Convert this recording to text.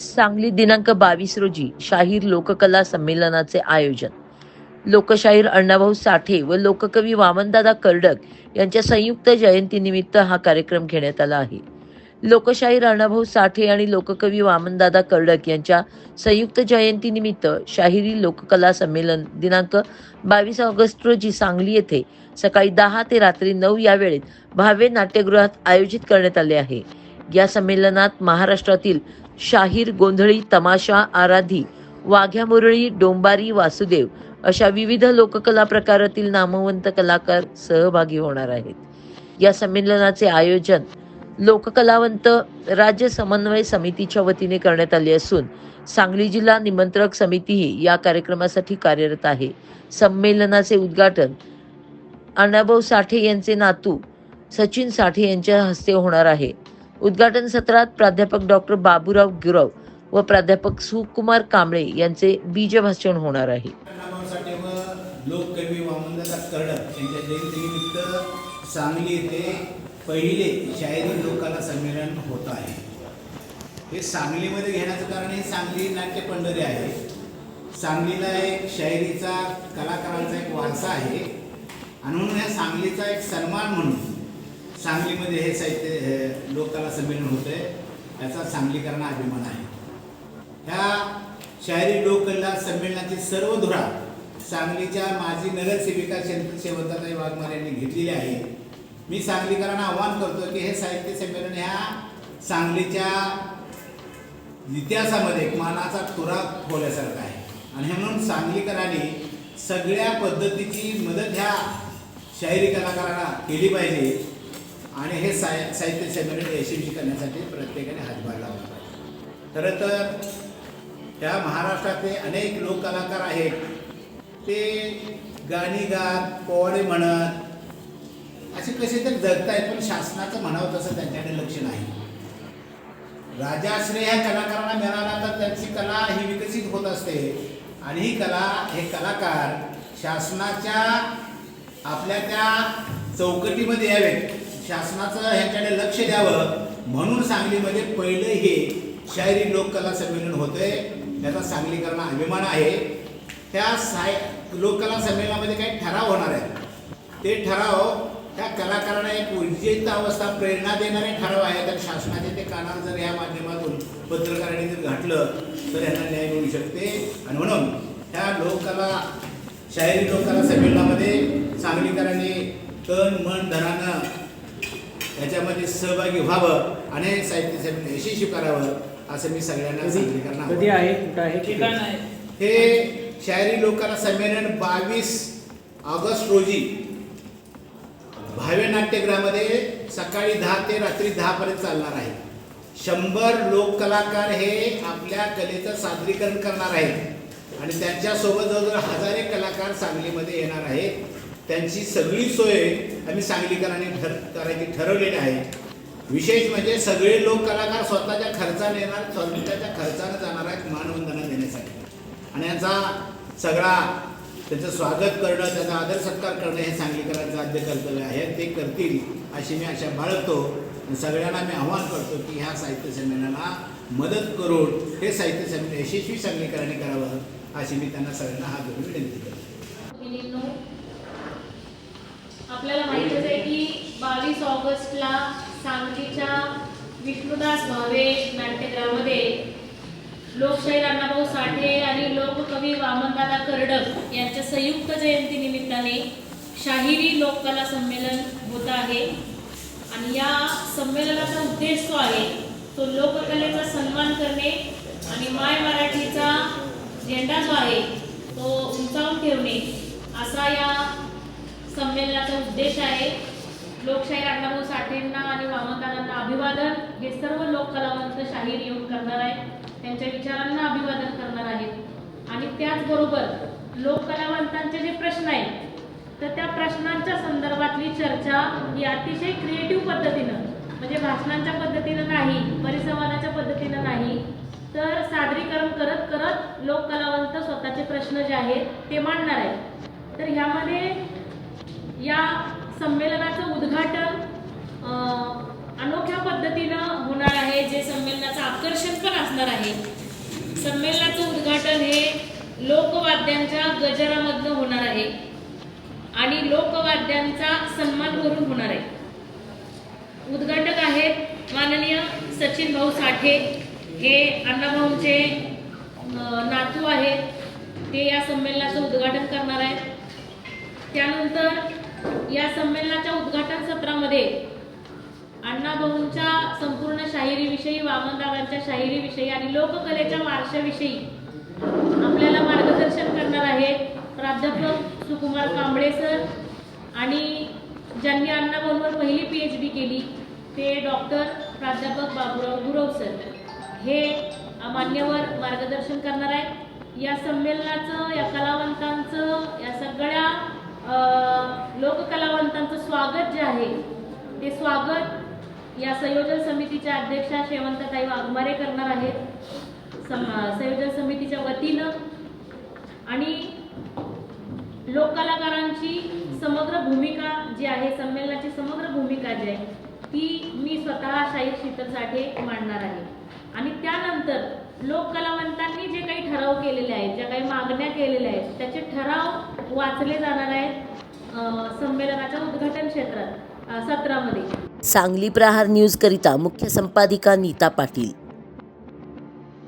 सांगली दिनांक बावीस रोजी शाहीर लोककला संमेलनाचे आयोजन. लोकशाहीर अण्णाभाऊ साठे व लोककवी वामनदादा कर्डक यांच्या संयुक्त जयंतीनिमित्त हा कार्यक्रम घेण्यात आला आहे. लोकशाहीर अण्णाभाऊ साठे आणि लोककवी वामनदादा कर्डक यांच्या संयुक्त जयंतीनिमित्त शाहिरी लोककला संमेलन दिनांक बावीस ऑगस्ट रोजी सांगली येथे सकाळी दहा ते रात्री नऊ या वेळेत भावे नाट्यगृहात आयोजित करण्यात आले आहे. या संमेलनात महाराष्ट्रातील शाहीर गोंधळी तमाशा आराधी वाघ्या मुरळी डोंबारी वासुदेव अशा विविध लोककला प्रकारातील नामवंत कलाकार सहभागी होणार आहेत. या संमेलनाचे आयोजन लोककलावंत राज्य समन्वय समितीच्या वतीने करण्यात आले असून सांगली जिल्हा निमंत्रक समितीही या कार्यक्रमासाठी कार्यरत आहे. संमेलनाचे उद्घाटन अण्णाभाऊ साठे यांचे नातू सचिन साठे यांच्या हस्ते होणार आहे. उद्घाटन सत्रात प्राध्यापक डॉक्टर बाबूराव गुरव व प्राध्यापक सुकुमार कांबळे यांचे बीजभाषण होणार आहे. लोककवी वामनदादा कर्डक यांच्या जयंतीनिमित्त सांगली येथे पहिले शायरी लोकाला संमेलन होत आहे. हे सांगलीमध्ये घेण्याचं कारण हे सांगली नाट्य पंढरी आहे. सांगलीला एक शायरीचा कलाकारांचा एक वारसा आहे. आणि म्हणून या सांगलीचा एक सन्मान म्हणून सांगलीमध्ये हे साहित्य लोककला संमेलन होतं आहे याचा सांगलीकरांना अभिमान आहे. ह्या शाहिरी लोककला संमेलनाची सर्व धुरा सांगलीच्या माजी नगरसेविका शेंद्र शेवंताताई वाघमारे यांनी घेतलेली आहे. मी सांगलीकरांना आवाहन करतो की हे साहित्य संमेलन ह्या सांगलीच्या इतिहासामध्ये एक मानाचा तुरा खोल्यासारखा आहे. आणि म्हणून सांगलीकरांनी सगळ्या पद्धतीची मदत ह्या शाहिरी कलाकारांना केली पाहिजे. आणि हे साय साहित्य संमेलन यशस्वी करण्यासाठी प्रत्येकाने हातभार लावला पाहिजे. खरं तर या महाराष्ट्रातले अनेक लोक कलाकार आहेत. ते गाणी गात पोवाडे म्हणत असे कसे तर जगतायत पण शासनाचं म्हणावं तसं त्यांच्याकडे लक्ष नाही. राजाश्रय ह्या कलाकारांना मिळाला तर त्यांची कला ही विकसित होत असते. आणि ही कला हे कलाकार शासनाच्या आपल्या त्या चौकटीमध्ये यावेत. शासनाचं ह्याच्याकडे लक्ष द्यावं म्हणून सांगलीमध्ये पहिलं हे शाहिरी लोककला संमेलन होतंय. त्याचा सांगलीकरांना अभिमान आहे. त्या साय लोककला संमेलनामध्ये काही ठराव होणार आहेत. ते ठराव त्या कलाकारांना एक ऊर्जित अवस्था प्रेरणा देणारे ठराव आहे तर शासनाचे ते कानावर जर या माध्यमातून पत्रकारांनी जर घातलं तर यांना न्याय मिळू शकते. आणि म्हणून त्या लोककला शाहिरी लोककला संमेलनामध्ये सांगलीकरांनी तन मन धनानं याच्यामध्ये सहभागी व्हावं आणि साहित्य संमेलन यशस्वी करावं असं मी सगळ्यांना सांगलीकरांना कधी आहे? कुठं आहे? ठिकाण आहे. हे शायरी लोकांना संमेलन बावीस ऑगस्ट रोजी भावे नाट्यगृहामध्ये सकाळी दहा ते रात्री दहा पर्यंत चालणार आहे. शंभर लोक कलाकार हे आपल्या कलेचं सादरीकरण करणार आहेत. आणि त्यांच्यासोबत जवळजवळ हजारे कलाकार सांगलीमध्ये येणार आहेत. त्यांची सगळी सोय आम्ही सांगलीकरांनी ठर करायची ठरवलेली आहे. विशेष म्हणजे सगळे लोक कलाकार स्वतःच्या खर्चाने येणार स्वतःच्या खर्चाने जाणार आहेत मानवंदना देण्यासाठी. आणि याचा सगळा त्याचं स्वागत करणं त्याचा आदर सत्कार करणं हे सांगलीकरांचं आद्य कर्तव्य आहे. ते करतील अशी मी आशा बाळगतो. सगळ्यांना मी आव्हान करतो की ह्या साहित्य संमेलनाला मदत करून हे साहित्य संमेलन यशस्वी सांगलीकरांनी करावं अशी मी त्यांना सगळ्यांना हा धरून विनंती करतो आपल्याला माहितच आहे की बावीस ऑगस्टला सांगलीच्या विष्णुदास भावे नाट्यगृहामध्ये लोकशाहीर अण्णाभाऊ साठे आणि लोककवी वामनदादा कर्डक यांच्या संयुक्त जयंती निमित्ताने शाहिरी लोककला संमेलन होत आहे. आणि या संमेलनाचा उद्देश जो आहे तो लोककलेचा सन्मान करणे आणि माय मराठीचा झेंडा जो आहे तो उंचावून ठेवणे असा या संमेलनाचा उद्देश आहे लोकशाहीर अण्णाभाऊ साठेंना आणि वामनदारांना अभिवादन. हे सर्व लोककलावंत शाहीर येऊन करणार आहेत. त्यांच्या विचारांना अभिवादन करणार आहेत. आणि त्याचबरोबर लोककलावंतांचे जे प्रश्न आहेत तर त्या प्रश्नांच्या संदर्भातली चर्चा ही अतिशय क्रिएटिव्ह पद्धतीनं म्हणजे भाषणांच्या पद्धतीनं नाही परिसंवादाच्या पद्धतीनं नाही तर सादरीकरण करत करत लोककलावंत स्वतःचे प्रश्न जे आहेत ते मांडणार आहेत. तर ह्यामध्ये या संमेलनाचं उद्घाटन अनोख्या पद्धतीनं होणार आहे जे संमेलनाचं आकर्षण पण असणार आहे. संमेलनाचं उद्घाटन हे लोकवाद्यांच्या गजरामधनं होणार आहे आणि लोकवाद्यांचा सन्मान करून होणार आहे. उद्घाटक आहेत माननीय सचिन भाऊ साठे. हे अण्णाभाऊंचे नातू आहेत. ते या संमेलनाचं उद्घाटन करणार आहेत. त्यानंतर या संमेलनाच्या उद्घाटन सत्रामध्ये अण्णाभाऊंच्या संपूर्ण शाहिरीविषयी वामनदादांच्या शाहिरीविषयी आणि लोककलेच्या वारशाविषयी आपल्याला मार्गदर्शन करणार आहेत प्राध्यापक सुकुमार कांबळे सर आणि ज्यांनी अण्णाभाऊंवर पहिली पी एच डी केली ते डॉक्टर प्राध्यापक बाबूराव गुरव सर. हे मान्यवर मार्गदर्शन करणार आहेत. या संमेलनाचं या कलावंतांचं या सगळ्या लोककलावंतांचं स्वागत जे आहे ते स्वागत या संयोजन समितीच्या अध्यक्षा शेवंतताई वाघमारे करणार आहेत. सम संयोजन समितीच्या वतीनं. आणि लोककलाकारांची समग्र भूमिका जी आहे संमेलनाची समग्र भूमिका जी आहे ती मी स्वतः शाहीर शीतल साठे मांडणार आहे. आणि त्यानंतर लोककलावंतांनी जे काही ठराव केलेले आहेत ज्या काही मागण्या केलेल्या आहेत त्याचे ठराव वाचले जाणार आहेत संमेलनाच्या उद्घाटन क्षेत्रात सत्रामध्ये. सांगली प्रहार न्यूज करिता मुख्य संपादिका नीता पाटील.